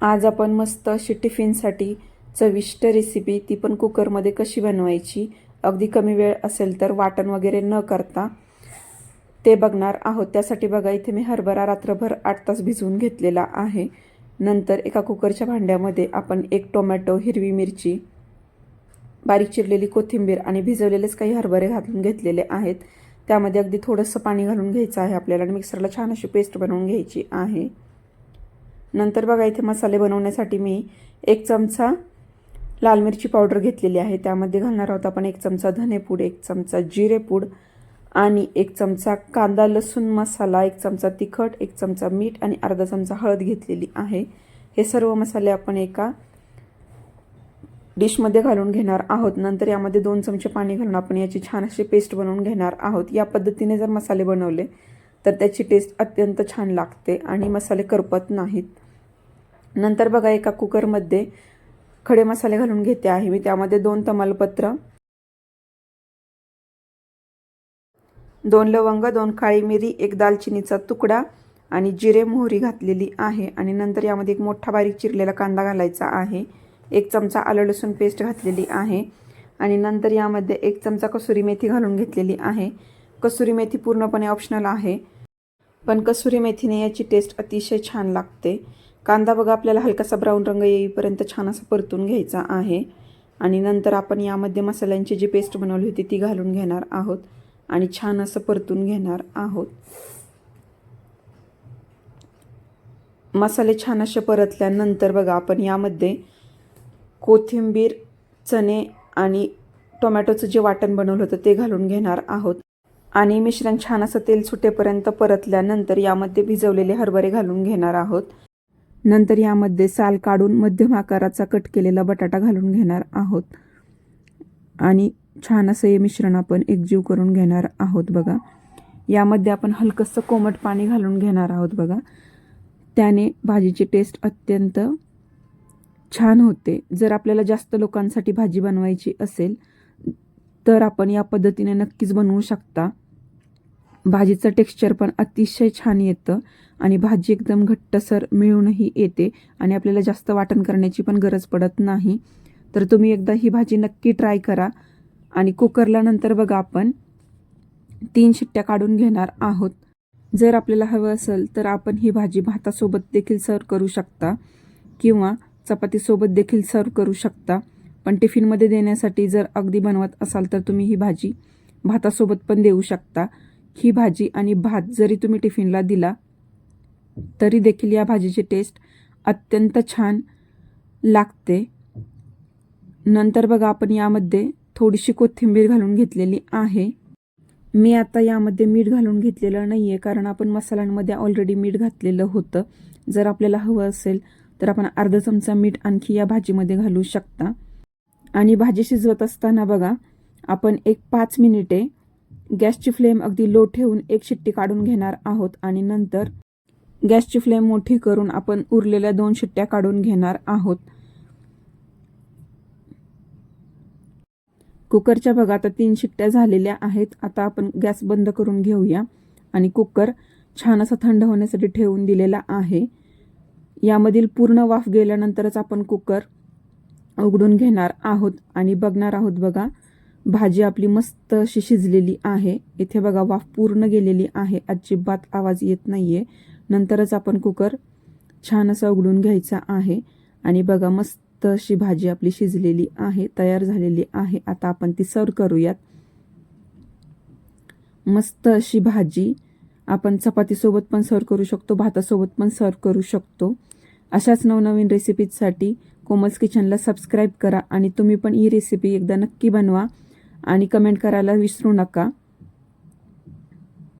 आज आपण मस्त अशी टिफिनसाठी चविष्ट रेसिपी ती पण कुकरमध्ये कशी बनवायची? अगदी कमी वेळ असेल तर वाटण वगैरे न करता ते बघणार आहोत. त्यासाठी बघा इथे मी हरभरा रात्रभर आठ तास भिजवून घेतलेला आहे. नंतर एका कुकरच्या भांड्यामध्ये आपण एक टोमॅटो हिरवी मिरची बारीक चिरलेली कोथिंबीर आणि भिजवलेलेच काही हरभरे घालून घेतलेले आहेत. त्यामध्ये अगदी थोडंसं पाणी घालून घ्यायचं आहे आपल्याला आणि मिक्सरला छान अशी पेस्ट बनवून घ्यायची आहे. नंतर बघा इथे मसाले बनवण्यासाठी मी एक चमचा लाल मिरची पावडर घेतलेली आहे. त्यामध्ये घालणार आहोत आपण एक चमचा धनेपूड एक चमचा जिरेपूड आणि एक चमचा कांदा लसूण मसाला एक चमचा तिखट एक चमचा मीठ आणि अर्धा चमचा हळद घेतलेली आहे. हे सर्व मसाले आपण एका डिशमध्ये घालून घेणार आहोत. नंतर यामध्ये दोन चमचे पाणी घालून आपण याची छान अशी पेस्ट बनवून घेणार आहोत. या पद्धतीने जर मसाले बनवले तर त्याची टेस्ट अत्यंत छान लागते आणि मसाले करपत नाहीत. नंतर बघा एका कुकरमध्ये खडे मसाले घालून घेते आहे मी. त्यामध्ये दोन तमालपत्र दोन लवंग दोन काळी मिरी एक दालचिनीचा तुकडा आणि जिरे मोहरी घातलेली आहे. आणि नंतर यामध्ये एक मोठा बारीक चिरलेला कांदा घालायचा आहे. एक चमचा आलं लसूण पेस्ट घातलेली आहे. आणि नंतर यामध्ये एक चमचा कसुरी मेथी घालून घेतलेली आहे. कसुरी मेथी पूर्णपणे ऑप्शनल आहे. पण कसुरी मेथीने याची टेस्ट अतिशय छान लागते. कांदा बघा आपल्याला हलकासा ब्राऊन रंग येईपर्यंत छान असं परतून घ्यायचा आहे. आणि नंतर आपण यामध्ये मसाल्यांची जी पेस्ट बनवली होती ती घालून घेणार आहोत. आणि छान असं परतून घेणार आहोत. मसाले छान असे परतल्यानंतर बघा आपण यामध्ये कोथिंबीर चणे आणि टोमॅटोचं जे वाटण बनवलं होतं ते घालून घेणार आहोत. आणि मिश्रण छान असं तेल सुटेपर्यंत परतल्यानंतर यामध्ये भिजवलेले हरभरे घालून घेणार आहोत. नंतर यामध्ये साल काढून मध्यम आकाराचा कट केलेला बटाटा घालून घेणार आहोत. आणि छान असं हे मिश्रण आपण एकजीव करून घेणार आहोत बघा. यामध्ये आपण हलकंसं कोमट पाणी घालून घेणार आहोत बघा. त्याने भाजीची टेस्ट अत्यंत छान होते. जर आपल्याला जास्त लोकांसाठी भाजी बनवायची असेल तर आपण या पद्धतीने नक्कीच बनवू शकता. भाजीचं टेक्स्चर पण अतिशय छान येतं आणि भाजी एकदम घट्टसर मिळूनही येते आणि आपल्याला जास्त वाटण करण्याची पण गरज पडत नाही. तर तुम्ही एकदा ही भाजी नक्की ट्राय करा आणि कुकरला नंतर बघा आपण तीन शिट्ट्या काढून घेणार आहोत. जर आपल्याला हवं असेल तर आपण ही भाजी भातासोबत देखील सर्व करू शकता किंवा चपातीसोबत देखील सर्व करू शकता. पण टिफिनमध्ये देण्यासाठी जर अगदी बनवत असाल तर तुम्ही ही भाजी भातासोबत पण देऊ शकता. ही भाजी आणि भात जरी तुम्ही टिफिनला दिला तरी देखील या भाजीची टेस्ट अत्यंत छान लागते. नंतर बघा आपण यामध्ये थोडीशी कोथिंबीर घालून घेतलेली आहे. मी आता यामध्ये मीठ घालून घेतलेलं नाही आहे कारण आपण मसाल्यांमध्ये ऑलरेडी मीठ घातलेलं होतं. जर आपल्याला हवं असेल तर आपण अर्धा चमचा मीठ आणखी या भाजीमध्ये घालू शकता. आणि भाजी शिजवत असताना बघा आपण एक पाच मिनिटे गॅसची फ्लेम अगदी लो ठेवून एक शिट्टी काढून घेणार आहोत आणि नंतर गॅसची फ्लेम मोठी करून आपण उरलेल्या दोन शिट्ट्या काढून घेणार आहोत. कुकरच्या बघा आता तीन शिट्ट्या झालेल्या आहेत. आता आपण गॅस बंद करून घेऊया आणि कुकर छान असा थंड होण्यासाठी ठेवून दिलेला आहे. यामधील पूर्ण वाफ गेल्यानंतरच आपण कुकर उघडून घेणार आहोत आणि बघणार आहोत बघा. भाजी आपली मस्त अशी शिजलेली आहे. इथे बघा वाफ पूर्ण गेलेली आहे. अजिबात आवाज येत नाहीये. नंतरच आपण कुकर छान असा उघडून घ्यायचा आहे. आणि बघा मस्त अशी भाजी आपली शिजलेली आहे तयार झालेली आहे. आता आपण ती सर्व करूयात. मस्त अशी भाजी. आपण चपातीसोबत पण सर्व करू शकतो भातासोबत पण सर्व करू शकतो. अशाच नवनवीन रेसिपीजसाठी कोमल्स किचनला सबस्क्राईब करा आणि तुम्ही पण ही रेसिपी एकदा नक्की बनवा. आणि कमेंट करायला विसरू नका.